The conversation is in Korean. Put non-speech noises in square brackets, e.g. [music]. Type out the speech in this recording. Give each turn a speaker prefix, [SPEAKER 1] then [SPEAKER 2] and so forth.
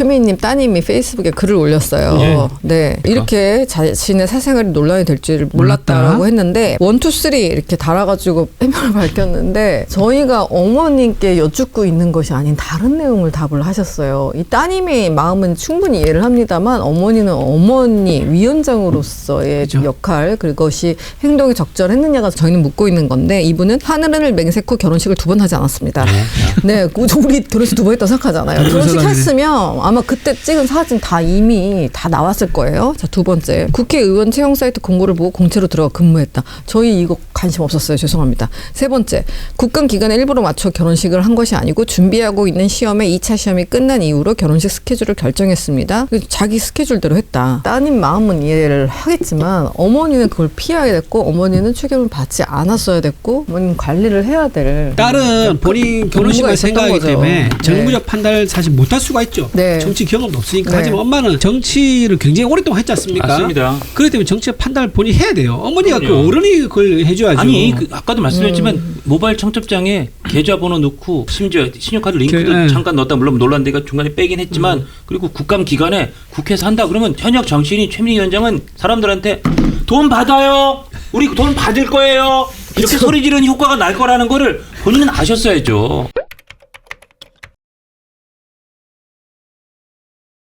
[SPEAKER 1] 최민희님 따님이 페이스북에 글을 올렸어요. 네. 이렇게 자신의 사생활이 논란이 될 줄 몰랐다라고
[SPEAKER 2] 몰랐다.
[SPEAKER 1] 했는데 원투 쓰리 이렇게 달아가지고 해명을 [laughs] 밝혔는데 저희가 어머님께 여쭙고 있는 것이 아닌 다른 내용을 답을 하셨어요. 이 따님의 마음은 충분히 이해를 합니다만 어머니는 어머니 위원장으로서의
[SPEAKER 2] 그죠.
[SPEAKER 1] 역할 그것이 행동이 적절했느냐가 저희는 묻고 있는 건데 이분은 하늘을 맹세코 결혼식을 두 번 하지 않았습니다. 네, 그 우리 결혼식 두 번 했다고 생각하잖아요.
[SPEAKER 2] 네,
[SPEAKER 1] 결혼식 했으면 아마 그때 찍은 사진 다 이미 다 나왔을 거예요. 자, 두 번째. 국회의원 채용 사이트 공고를 보고 공채로 들어가 근무했다. 저희 이거 관심 없었어요. 죄송합니다. 세 번째. 국감 기간에 일부러 맞춰 결혼식을 한 것이 아니고 준비하고 있는 시험에 2차 시험이 끝난 이후로 결혼식 스케줄을 결정했습니다. 그래서 자기 스케줄대로 했다. 따님 마음은 이해를 하겠지만 어머니는 그걸 피하게 됐고 어머니는 추경을 받지 않았어야 됐고 어머니는 관리를 해야 될
[SPEAKER 2] 딸은 본인
[SPEAKER 1] 그
[SPEAKER 2] 결혼식을
[SPEAKER 1] 의무가 있었던
[SPEAKER 2] 생각하기
[SPEAKER 1] 거죠.
[SPEAKER 2] 때문에
[SPEAKER 1] 네.
[SPEAKER 2] 정부적 판단을 사실 못할 수가 있죠.
[SPEAKER 1] 네.
[SPEAKER 2] 정치 경험도 없으니까.
[SPEAKER 1] 네.
[SPEAKER 2] 하지만 엄마는 정치를 굉장히 오랫동안 했지 않습니까?
[SPEAKER 3] 맞습니다.
[SPEAKER 2] 그렇기 때문에 정치적 판단을 본인이 해야 돼요. 어머니가 그
[SPEAKER 3] 그럼요.
[SPEAKER 2] 어른이 그걸 해줘야 죠.
[SPEAKER 3] 아니 그 아까도 말씀드렸지만
[SPEAKER 1] 음.
[SPEAKER 3] 모바일 청첩장에 계좌번호 넣고 심지어 신용카드 링크도
[SPEAKER 2] 그, 예.
[SPEAKER 3] 잠깐 넣었다 물론 논란대가 중간에 빼긴 했지만 그리고 국감 기간에 국회에서 한다 그러면 현역 정치인이 최민희 위원장은 사람들한테 돈 받아요 우리 돈 받을 거예요 이렇게 소리 지르는 효과가 날 거라는 거를 본인은 아셨어야죠